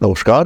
নমস্কার,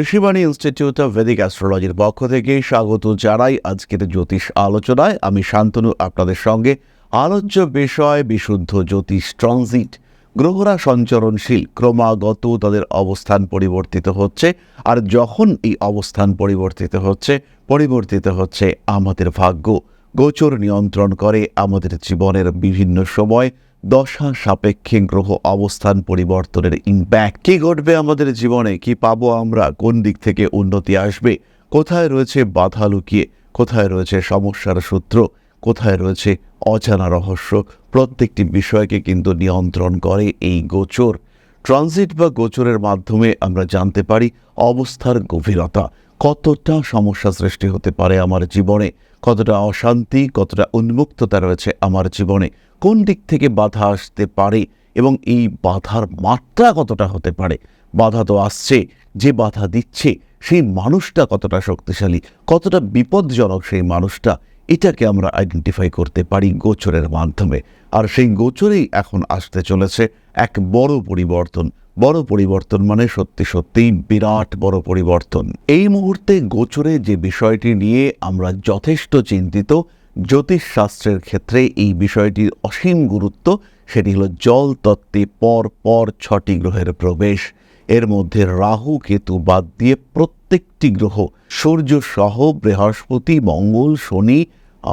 Rishibani institute of Vedic অ্যাস্ট্রোলজির পক্ষ থেকে স্বাগত জানাই আজকের জ্যোতিষ আলোচনায়। আমি শান্তনু, আপনাদের সঙ্গে আলোচ্য বিষয়, বিশুদ্ধ জ্যোতিষ ট্রানজিট, গ্রহরা সঞ্চরণশীল, ক্রমাগত তাদের অবস্থান পরিবর্তিত হচ্ছে, আর যখন এই অবস্থান পরিবর্তিত হচ্ছে পরিবর্তিত হচ্ছে আমাদের ভাগ্য। গোচর নিয়ন্ত্রণ করে আমাদের জীবনের বিভিন্ন সময় দশা সাপেক্ষে গ্রহ অবস্থান পরিবর্তনের ইম্প্যাক্ট কি ঘটবে আমাদের জীবনে? কি পাবো আমরা? কোন দিক থেকে উন্নতি আসবে? কোথায় রয়েছে বাধা লুকিয়ে? কোথায় রয়েছে সমস্যার সূত্র? কোথায় রয়েছে অজানা রহস্য? প্রত্যেকটি বিষয়কে কিন্তু নিয়ন্ত্রণ করে এই গোচর। ট্রানজিট বা গোচরের মাধ্যমে আমরা জানতে পারি অবস্থার গভীরতা। কতটা সমস্যা সৃষ্টি হতে পারে আমার জীবনে? কতটা অশান্তি, কতটা উন্মুক্ততা রয়েছে আমার জীবনে? কোন দিক থেকে বাধা আসতে পারে এবং এই বাধার মাত্রা কতটা হতে পারে? বাধা তো আসছে, যে বাধা দিচ্ছে সেই মানুষটা কতটা শক্তিশালী, কতটা বিপদজনক সেই মানুষটা, এটাকে আমরা আইডেন্টিফাই করতে পারি গোচরের মাধ্যমে। আর সেই গোচরেই এখন আসতে চলেছে এক বড় পরিবর্তন। বড় পরিবর্তন মানে সত্যি সত্যিই বিরাট বড় পরিবর্তন। এই মুহূর্তে গোচরে যে বিষয়টি নিয়ে আমরা যথেষ্ট চিন্তিত জ্যোতিষশাস্ত্রের ক্ষেত্রে এই বিষয়টির অসীম গুরুত্ব সেটি হলো জল তত্ত্বে পর পর ছটি গ্রহের প্রবেশ। এর মধ্যে রাহু, কেতু বাদ দিয়ে প্রত্যেকটি গ্রহ সূর্য সহ বৃহস্পতি, মঙ্গল, শনি,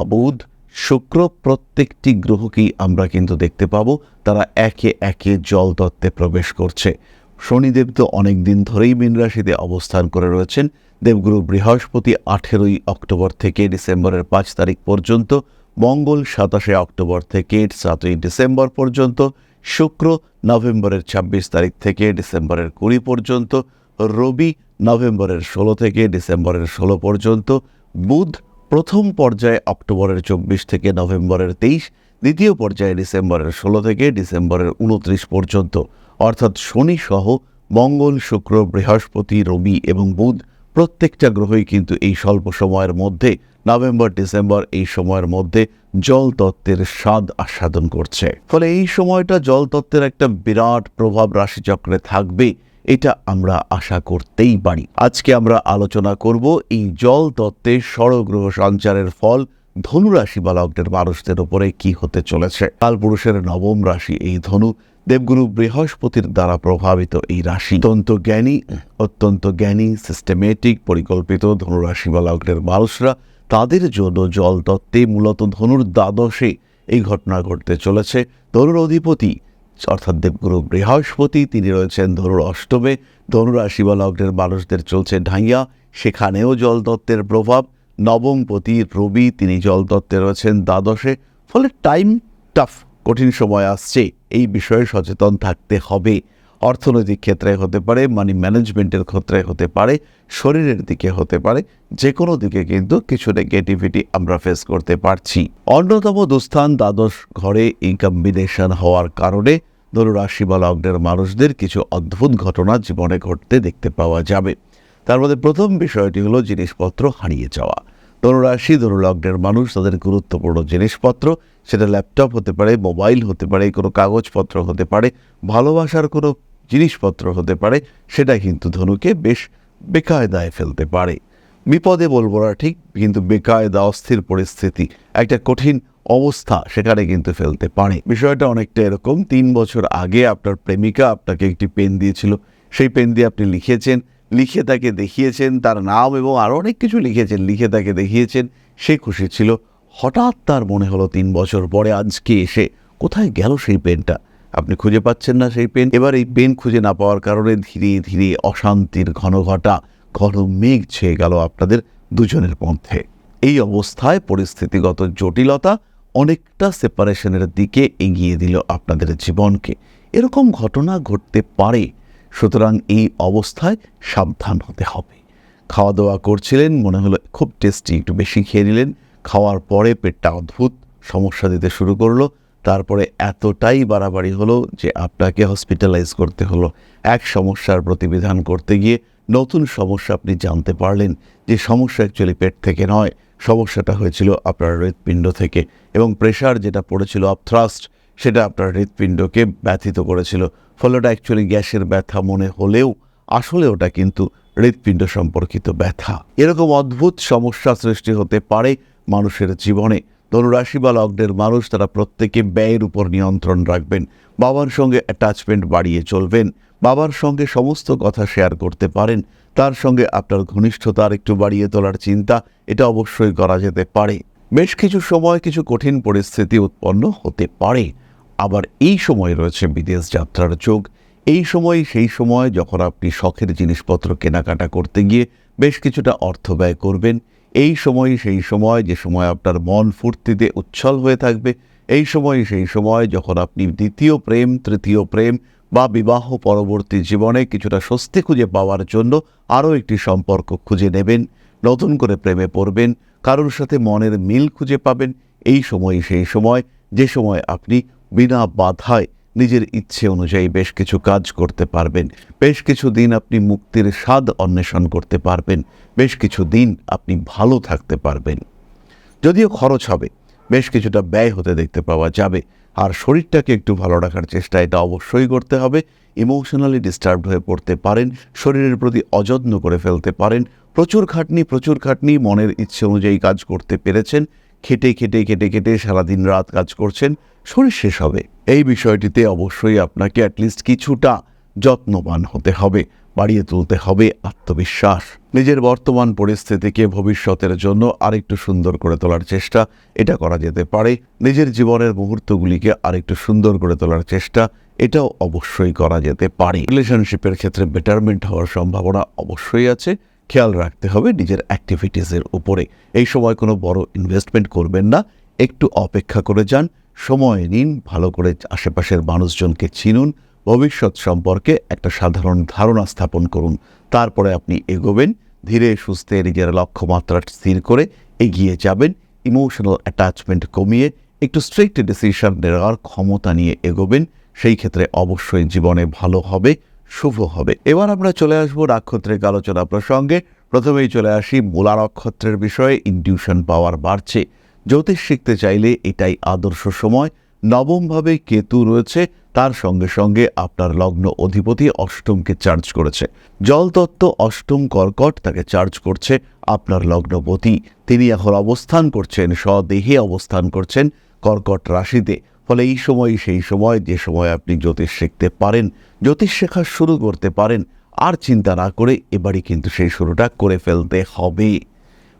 বুধ, শুক্র প্রত্যেকটি গ্রহকেই আমরা কিন্তু দেখতে পাবো। তারা একে একে জল তত্ত্বে প্রবেশ করছে। শনিদেব তো অনেক দিন ধরেই মীন রাশিতে অবস্থান করে রয়েছেন। দেবগুরু বৃহস্পতি আঠেরোই অক্টোবর থেকে ডিসেম্বরের পাঁচ তারিখ পর্যন্ত, মঙ্গল সাতাশে অক্টোবর থেকে সাতই ডিসেম্বর পর্যন্ত, শুক্র নভেম্বরের ২৬ তারিখ থেকে ডিসেম্বরের কুড়ি পর্যন্ত, রবি নভেম্বরের ষোলো থেকে ডিসেম্বরের ষোলো পর্যন্ত, বুধ প্রথম পর্যায়ে অক্টোবরের চব্বিশ থেকে নভেম্বরের তেইশ, দ্বিতীয় পর্যায়ে ডিসেম্বরের ষোলো থেকে ডিসেম্বরের উনত্রিশ পর্যন্ত। অর্থাৎ শনি সহ মঙ্গল, শুক্র, বৃহস্পতি, রবি এবং বুধ প্রত্যেকটা গ্রহই কিন্তু এই স্বল্প সময়ের মধ্যে, নভেম্বর, ডিসেম্বর এই সময়ের মধ্যে জল তত্ত্বের স্বাদ আস্বাদন করছে। ফলে এই সময়টা জল তত্ত্বের একটা বিরাট প্রভাব রাশিচক্রে থাকবে, এটা আমরা আশা করতেই পারি। আজকে আমরা আলোচনা করব এই জল তত্ত্বে ষড়গ্রহ সঞ্চারের ফল ধনুরাশি বা মানুষদের উপরে কি হতে চলেছে? কালপুরুষের নবম রাশি এই ধনু। দেবগুরু বৃহস্পতির দ্বারা প্রভাবিত এই রাশি। অত্যন্ত জ্ঞানী অত্যন্ত জ্ঞানী সিস্টেমেটিক পরিকল্পিত ধনুরাশি বা লগ্নের মানুষরা তাদের জন্য জল তত্ত্বে মূলত ধনুর দ্বাদশে এই ঘটনা ঘটতে চলেছে। ধনুর অধিপতি, অর্থাৎ দেবগুরু বৃহস্পতি, তিনি রয়েছেন ধনুর অষ্টমে। ধনুরাশি বা লগ্নের মানুষদের চলছে ঢাইয়া, সেখানেও জলতত্ত্বের প্রভাব। নবমপতি রবি তিনি জলতত্ত্বে রয়েছেন দ্বাদশে, ফলে টাইম টাফ কঠিন সময় আসছে। এই বিষয়ে সচেতন থাকতে হবে। অর্থনৈতিক ক্ষেত্রে হতে পারে মানি ম্যানেজমেন্টের ক্ষেত্রে হতে পারে, শরীরের দিকে হতে পারে যে কোনো দিকে কিন্তু কিছু নেগেটিভিটি আমরা ফেস করতে পারছি। অন্যতম দুস্থান দ্বাদশ ঘরে এই কম্বিনেশন হওয়ার কারণে ধনুরাশি বা লগ্নের মানুষদের কিছু অদ্ভুত ঘটনা জীবনে ঘটতে দেখতে পাওয়া যাবে। তার মধ্যে প্রথম বিষয়টি হলো জিনিসপত্র হারিয়ে যাওয়া। ধনুরাশি ধনুলগ্নের মানুষ, তাদের গুরুত্বপূর্ণ জিনিসপত্র, সেটা ল্যাপটপ হতে পারে, মোবাইল হতে পারে, কোনো কাগজপত্র হতে পারে, ভালোবাসার কোনো জিনিসপত্র হতে পারে, সেটা কিন্তু ধনুকে বেশ বেকায়দায় ফেলতে পারে। বিপদে বলব না ঠিক, কিন্তু বেকায়দা, অস্থির পরিস্থিতি, একটা কঠিন অবস্থা সেখানে কিন্তু ফেলতে পারে। বিষয়টা অনেকটা এরকম, তিন বছর আগে আপনার প্রেমিকা আপনাকে একটি পেন দিয়েছিল, সেই পেন দিয়ে আপনি লিখেছেন লিখে তাকে দেখিয়েছেন, তার নাম এবং আরও অনেক কিছু লিখেছেন, লিখে তাকে দেখিয়েছেন। সে খুশি ছিল। হঠাৎ তার মনে হলো তিন বছর পরে আজকে এসে কোথায় গেল সেই পেনটা? আপনি খুঁজে পাচ্ছেন না সেই পেন। এবার এই পেন খুঁজে না পাওয়ার কারণে ধীরে ধীরে অশান্তির ঘন ঘটা ঘন মেঘ ছেয়ে গেল আপনাদের দুজনের মধ্যে। এই অবস্থায় পরিস্থিতিগত জটিলতা অনেকটা সেপারেশনের দিকে এগিয়ে দিল আপনাদের জীবনকে। এরকম ঘটনা ঘটতে পারে সুতরাং এই অবস্থায় সাবধান হতে হবে। খাওয়া দাওয়া করছিলেন, মনে হলো খুব টেস্টি একটু বেশি খেয়ে নিলেন। খাওয়ার পরে পেটটা অদ্ভুত, সমস্যা দিতে শুরু করল। তারপরে এতটাই বাড়াবাড়ি হলো যে আপনাকে হসপিটালাইজ করতে হলো। এক সমস্যার প্রতিবিধান করতে গিয়ে নতুন সমস্যা আপনি জানতে পারলেন যে সমস্যা অ্যাকচুয়ালি পেট থেকে নয়, সমস্যাটা হয়েছিল আপনার হৃৎপিণ্ড থেকে এবং প্রেশার যেটা পড়েছিল আপথ্রাস্ট সেটা আপনার হৃৎপিণ্ডকে ব্যথিত করেছিল, ফলে ওটা অ্যাকচুয়ালি গ্যাসের ব্যথা মনে হলেও আসলে ওটা কিন্তু হৃৎপিণ্ড সম্পর্কিত ব্যথা। এরকম অদ্ভুত সমস্যা সৃষ্টি হতে পারে মানুষের জীবনে। ধনুরাশি বা লগ্নের মানুষ তারা প্রত্যেকে ব্যয়ের উপর নিয়ন্ত্রণ রাখবেন, বাবার সঙ্গে অ্যাটাচমেন্ট বাড়িয়ে চলবেন, বাবার সঙ্গে সমস্ত কথা শেয়ার করতে পারেন, তার সঙ্গে আপনার ঘনিষ্ঠতার একটু বাড়িয়ে তোলার চিন্তা, এটা অবশ্যই করা যেতে পারে। বেশ কিছু সময় কিছু কঠিন পরিস্থিতি উৎপন্ন হতে পারে। আবার এই সময় রয়েছে বিদেশ যাত্রার যোগ। এই সময়, সেই সময় যখন আপনি শখের জিনিসপত্র কেনাকাটা করতে গিয়ে বেশ কিছুটা অর্থ ব্যয় করবেন, এই সময়, সেই সময়, যে সময় আপনার মন ফুর্তিতে উচ্ছল হয়ে থাকবে, এই সময়, সেই সময় যখন আপনি দ্বিতীয় প্রেম, তৃতীয় প্রেম বা বিবাহ পরবর্তী জীবনে কিছুটা স্বস্তি খুঁজে পাওয়ার জন্য আরও একটি সম্পর্ক খুঁজে নেবেন, নতুন করে প্রেমে পড়বেন, কারোর সাথে মনের মিল খুঁজে পাবেন, এই সময়, সেই সময়, যে সময় আপনি বিনা বাধায় নিজের ইচ্ছে অনুযায়ী বেশ কিছু কাজ করতে পারবেন। বেশ কিছু দিন আপনি মুক্তির স্বাদ অন্বেষণ করতে পারবেন। বেশ কিছু দিন আপনি ভালো থাকতে পারবেন। যদিও খরচ হবে, বেশ কিছুটা ব্যয় হতে দেখতে পাওয়া যাবে। আর শরীরটাকে একটু ভালো রাখার চেষ্টা এটা অবশ্যই করতে হবে। ইমোশনালি ডিস্টার্বড হয়ে পড়তে পারেন, শরীরের প্রতি অযত্ন করে ফেলতে পারেন। প্রচুর খাটনি প্রচুর খাটনি, মনের ইচ্ছে অনুযায়ী কাজ করতে পেরেছেন। খেটে খেটে খেটে খেটে সারাদিন রাত কাজ করছেন। শরীর শেষ হবে। এই বিষয়টিতে অবশ্যই আপনাকে অ্যাটলিস্ট কিছুটা যত্নবান হতে হবে, বাড়িয়ে তুলতে হবে আত্মবিশ্বাস। নিজের বর্তমান পরিস্থিতিকে ভবিষ্যতের জন্য আরেকটু সুন্দর করে তোলার চেষ্টা, এটা করা যেতে পারে। নিজের জীবনের মুহূর্তগুলিকে আরেকটু সুন্দর করে তোলার চেষ্টা, এটাও অবশ্যই করা যেতে পারে। রিলেশনশিপের ক্ষেত্রে বেটারমেন্ট হওয়ার সম্ভাবনা অবশ্যই আছে। খেয়াল রাখতে হবে নিজের অ্যাক্টিভিটিসের উপরে। এই সময় কোনো বড় ইনভেস্টমেন্ট করবেন না, একটু অপেক্ষা করে যান সময় নিন, ভালো করে আশেপাশের মানুষজনকে চিনুন, ভবিষ্যৎ সম্পর্কে একটা সাধারণ ধারণা স্থাপন করুন। তারপরে আপনি এগোবেন, ধীরে সুস্থে নিজের লক্ষ্যমাত্রা স্থির করে এগিয়ে যাবেন ইমোশনাল অ্যাটাচমেন্ট কমিয়ে একটু স্ট্রিক্ট ডিসিশন নেওয়ার ক্ষমতা নিয়ে এগোবেন, সেই ক্ষেত্রে অবশ্যই জীবনে ভালো হবে, শুভ হবে। এবার আমরা চলে আসব নাক্ষত্রিক আলোচনা প্রসঙ্গে। প্রথমেই চলে আসি মূলা নক্ষত্রের বিষয়ে ইনটিউশন পাওয়ার বাড়ছে। জ্যোতিষ শিখতে চাইলে এটাই আদর্শ সময়। নবমভাবে কেতু রয়েছে, তার সঙ্গে সঙ্গে আপনার লগ্ন অধিপতি অষ্টমকে চার্জ করেছে। জলতত্ত্ব অষ্টম কর্কট তাকে চার্জ করছে আপনার লগ্নপতি। তিনি এখন অবস্থান করছেন, স্বদেহে অবস্থান করছেন কর্কট রাশিতে। ফলে এই সময়, সেই সময়, যে সময় আপনি জ্যোতিষ শিখতে পারেন, জ্যোতিষ শেখা শুরু করতে পারেন, আর চিন্তা না করে এবারই কিন্তু সেই শুরুটা করে ফেলতে হবে।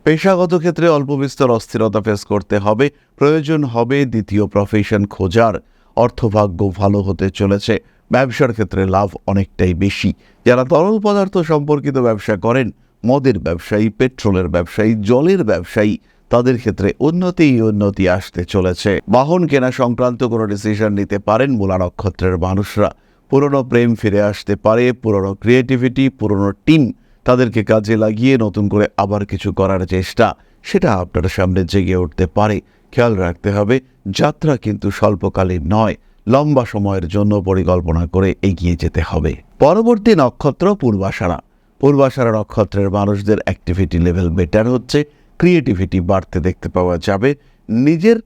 পেশাগত ক্ষেত্রে অল্প বিস্তর অস্থিরতা ফেস করতে হবে। প্রয়োজন হবে দ্বিতীয় প্রফেশন খোঁজার। অর্থভাগ্য ভালো হতে চলেছে। ব্যবসার ক্ষেত্রে লাভ অনেকটাই বেশি। যারা তরল পদার্থ সম্পর্কিত ব্যবসা করেন, মদের ব্যবসায়ী, পেট্রোলের ব্যবসায়ী, জলের ব্যবসায়ী, তাদের ক্ষেত্রে উন্নতিই উন্নতি আসতে চলেছে। বাহন কেনা সংক্রান্ত কোনো ডিসিশন নিতে পারেন মূলা নক্ষত্রের মানুষরা। পুরনো প্রেম ফিরে আসতে পারে, পুরনো ক্রিয়েটিভিটি পুরনো টিম তাদেরকে কাজে লাগিয়ে নতুন করে আবার কিছু করার চেষ্টা, সেটা আপনার সামনে জেগে উঠতে পারে। খেয়াল রাখতে হবে, যাত্রা কিন্তু স্বল্পকালীন নয়, লম্বা সময়ের জন্য পরিকল্পনা করে এগিয়ে যেতে হবে। পরবর্তী নক্ষত্র পূর্বাশারা। পূর্বাশারা নক্ষত্রের মানুষদের অ্যাক্টিভিটি লেভেল বেটার হচ্ছে ক্রিয়েটিভিটি বাড়তে দেখতে পাওয়া যাবে। নিজের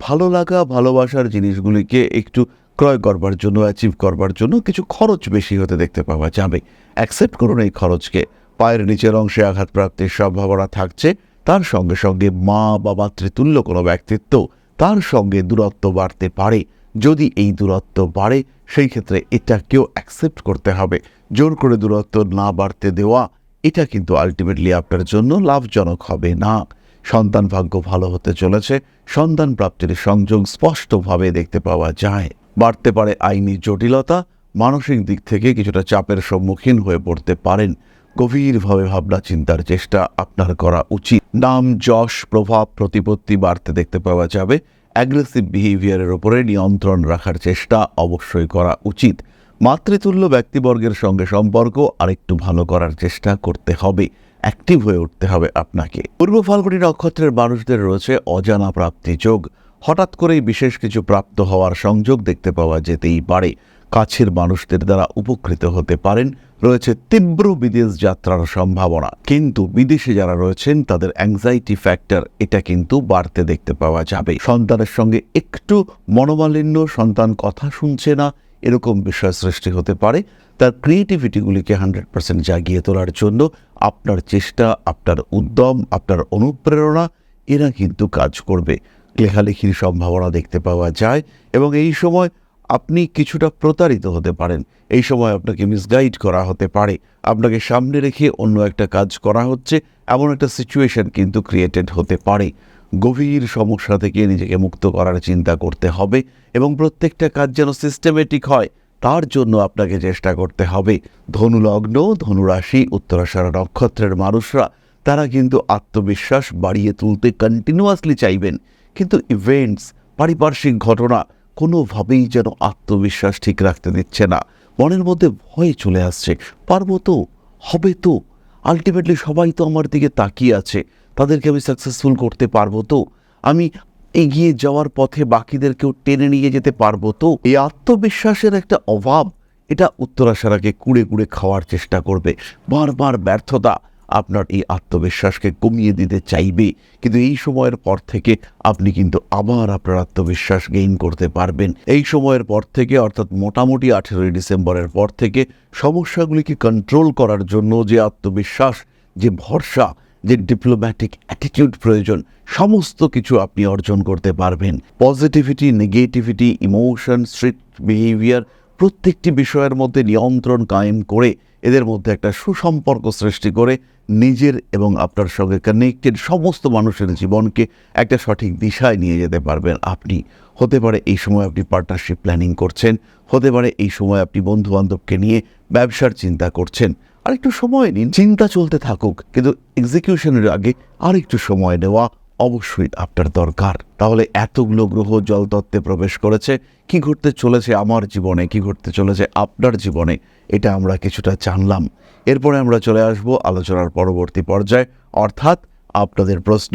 ভালো লাগা, ভালোবাসার জিনিসগুলিকে একটু ক্রয় করবার জন্য অ্যাচিভ করবার জন্য কিছু খরচ বেশি হতে দেখতে পাওয়া যাবে। অ্যাকসেপ্ট করুন এই খরচকে। পায়ের নিচের অংশে আঘাতপ্রাপ্তির সম্ভাবনা থাকছে। তার সঙ্গে সঙ্গে মা বা মাতৃতুল্য কোনো ব্যক্তিত্ব তার সঙ্গে দূরত্ব বাড়তে পারে। যদি এই দূরত্ব বাড়ে, সেই ক্ষেত্রে এটাকেও অ্যাকসেপ্ট করতে হবে। জোর করে দূরত্ব না বাড়তে দেওয়া, এটা কিন্তু আলটিমেটলি আপনার জন্য লাভজনক হবে না। সন্তান ভাগ্য ভালো হতে চলেছে, সন্তান প্রাপ্তির সংযোগ স্পষ্টভাবে দেখতে পাওয়া যায়। বাড়তে পারে আইনি জটিলতা, মানসিক দিক থেকে কিছুটা চাপের সম্মুখীন হয়ে পড়তে পারেন। গভীরভাবে ভাবনা চিন্তার চেষ্টা আপনার করা উচিত। নাম, যশ, প্রভাব, প্রতিপত্তি বাড়তে দেখতে পাওয়া যাবে। অ্যাগ্রেসিভ বিহেভিয়ারের ওপরে নিয়ন্ত্রণ রাখার চেষ্টা অবশ্যই করা উচিত। মাতৃতুল্য ব্যক্তিবর্গের সঙ্গে সম্পর্ক আরেকটু ভালো করার চেষ্টা করতে হবে। অ্যাক্টিভ হয়ে উঠতে হবে আপনাকে। পূর্ব ফাল্গুনী নক্ষত্রের মানুষদের রয়েছে অজানা প্রাপ্তি যোগ। হঠাৎ করেই বিশেষ কিছু প্রাপ্ত হওয়ার সংযোগ দেখতে পাওয়া যেতেই পারে। কাছের মানুষদের দ্বারা উপকৃত হতে পারেন। রয়েছে তীব্র বিদেশ যাত্রার সম্ভাবনা। কিন্তু বিদেশে যারা রয়েছেন, তাদের অ্যাংজাইটি ফ্যাক্টর এটা কিন্তু বাড়তে দেখতে পাওয়া যাবে। সন্তানের সঙ্গে একটু মনোমালিন্য, সন্তান কথা শুনছে না, এরকম বিষয় সৃষ্টি হতে পারে। তার ক্রিয়েটিভিটিগুলিকে হান্ড্রেড পার্সেন্ট জাগিয়ে তোলার জন্য আপনার চেষ্টা, আপনার উদ্যম, আপনার অনুপ্রেরণা, এরা কিন্তু কাজ করবে। লেখালেখির সম্ভাবনা দেখতে পাওয়া যায় এবং এই সময় আপনি কিছুটা প্রতারিত হতে পারেন। এই সময় আপনাকে মিসগাইড করা হতে পারে। আপনাকে সামনে রেখে অন্য একটা কাজ করা হচ্ছে, এমন একটা সিচুয়েশন কিন্তু ক্রিয়েটেড হতে পারে। গভীর সমস্যা থেকে নিজেকে মুক্ত করার চিন্তা করতে হবে এবং প্রত্যেকটা কাজ যেন সিস্টেমেটিক হয়, তার জন্য আপনাকে চেষ্টা করতে হবে। ধনুলগ্ন, ধনুরাশি, উত্তরাষাঢ় নক্ষত্রের মানুষরা, তারা কিন্তু আত্মবিশ্বাস বাড়িয়ে তুলতে কন্টিনিউয়াসলি চাইবেন। কিন্তু ইভেন্টস পারিপার্শ্বিক ঘটনা কোনোভাবেই যেন আত্মবিশ্বাস ঠিক রাখতে দিচ্ছে না। মনের মধ্যে ভয় চলে আসছে, পারব তো, হবে তো। আলটিমেটলি সবাই তো আমার দিকে তাকিয়ে আছে, তাদেরকে আমি সাকসেসফুল করতে পারব তো। আমি এগিয়ে যাওয়ার পথে বাকিদেরকেও টেনে নিয়ে যেতে পারব তো। এই আত্মবিশ্বাসের একটা অভাব, এটা উত্তরাশারাকে কুড়ে কুড়ে খাওয়ার চেষ্টা করবে। বারবার ব্যর্থতা আপনার এই আত্মবিশ্বাসকে কমিয়ে দিতে চাইবে। কিন্তু এই সময়ের পর থেকে আপনি কিন্তু আবার আপনার আত্মবিশ্বাস গেইন করতে পারবেন। এই সময়ের পর থেকে, অর্থাৎ মোটামুটি আঠেরোই ডিসেম্বরের পর থেকে, সমস্যাগুলিকে কন্ট্রোল করার জন্য যে আত্মবিশ্বাস, যে ভরসা, যে ডিপ্লোম্যাটিক অ্যাটিটিউড প্রয়োজন, সমস্ত কিছু আপনি অর্জন করতে পারবেন। Positivity negativity emotion street behaviour প্রত্যেকটি বিষয়ের মধ্যে নিয়ন্ত্রণ কায়েম করে, এদের মধ্যে একটা সুসম্পর্ক সৃষ্টি করে নিজের এবং আপনার সঙ্গে কানেক্টেড সমস্ত মানুষের জীবনকে একটা সঠিক দিশায় নিয়ে যেতে পারবেন। আপনি, হতে পারে এই সময় আপনি পার্টনারশিপ প্ল্যানিং করছেন, হতে পারে এই সময় আপনি বন্ধু বান্ধবকে নিয়ে ব্যবসার চিন্তা করছেন। আর একটু সময় নিন, চিন্তা চলতে থাকুক, কিন্তু এক্সিকিউশনের আগে আর একটু সময় নেওয়া অবশ্যই আপনার দরকার। তাহলে এতগুলো গ্রহ জলতত্ত্বে প্রবেশ করেছে, কি ঘটতে চলেছে আমার জীবনে, কি ঘটতে চলেছে আপনার জীবনে, এটা আমরা কিছুটা জানলাম। এরপরে আমরা চলে আসব আলোচনার পরবর্তী পর্যায়ে। অর্থাৎ আপনাদের প্রশ্ন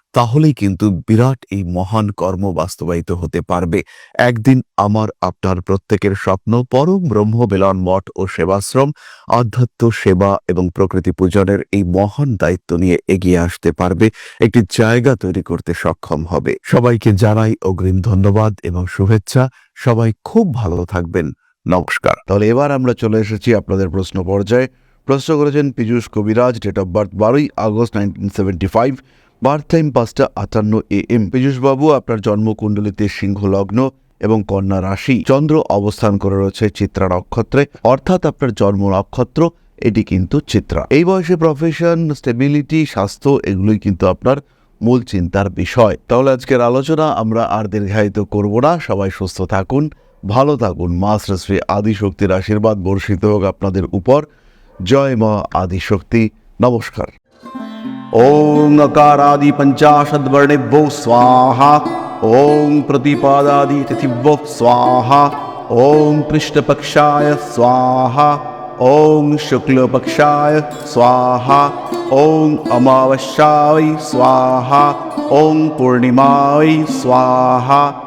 তাহলেই কিন্তু বিরাট এই মহান কর্ম বাস্তবায়িত হতে পারবে। একদিন আমার, আপনার প্রত্যেকের স্বপ্ন পরম ব্রহ্ম বেলন মঠ ও সেবাশ্রম, আধ্যাত্ম সেবা এবং প্রকৃতি পূজনের এই মহান দায়িত্ব নিয়ে এগিয়ে আসতে পারবে। একটি জায়গা তৈরি করতে সক্ষম হবে। সবাইকে জানাই অগ্রিম ধন্যবাদ এবং শুভেচ্ছা। সবাই খুব ভালো থাকবেন। নমস্কার। তাহলে এবার আমরা চলে এসেছি আপনাদের প্রশ্ন পর্যায়ে। প্রশ্ন করেছেন Piyush Kabiraj date of birth বারোই August nineteen seventy five birth time পাঁচটা আটান্ন এ এম পীযূষবাবু আপনার জন্মকুণ্ডলিতে সিংহ লগ্ন এবং কন্যা রাশি। চন্দ্র অবস্থান করে রয়েছে চিত্রা নক্ষত্রে। অর্থাৎ আপনার জন্ম নক্ষত্র, এটি কিন্তু চিত্রা। এই বয়সে প্রফেশন স্টেবিলিটি স্বাস্থ্য, এগুলোই কিন্তু আপনার মূল চিন্তার বিষয়। তাহলে আজকের আলোচনা আমরা আর দীর্ঘায়িত করব না। সবাই সুস্থ থাকুন, ভালো থাকুন। মা শ্রী আদিশক্তির আশীর্বাদ বর্ষিত হোক আপনাদের উপর। জয় মা আদিশক্তি। নমস্কার। ॐ अकारादि पञ्चाशद्वर्णेभ्यो स्वाहा। ॐ प्रतिपादादितिथिभ्यो स्वाहा। ॐ कृष्णपक्षाय स्वाहा। ॐ शुक्लपक्षाय स्वाहा। ॐ अमावस्यायै स्वाहा। ॐ पूर्णिमायै स्वाहा।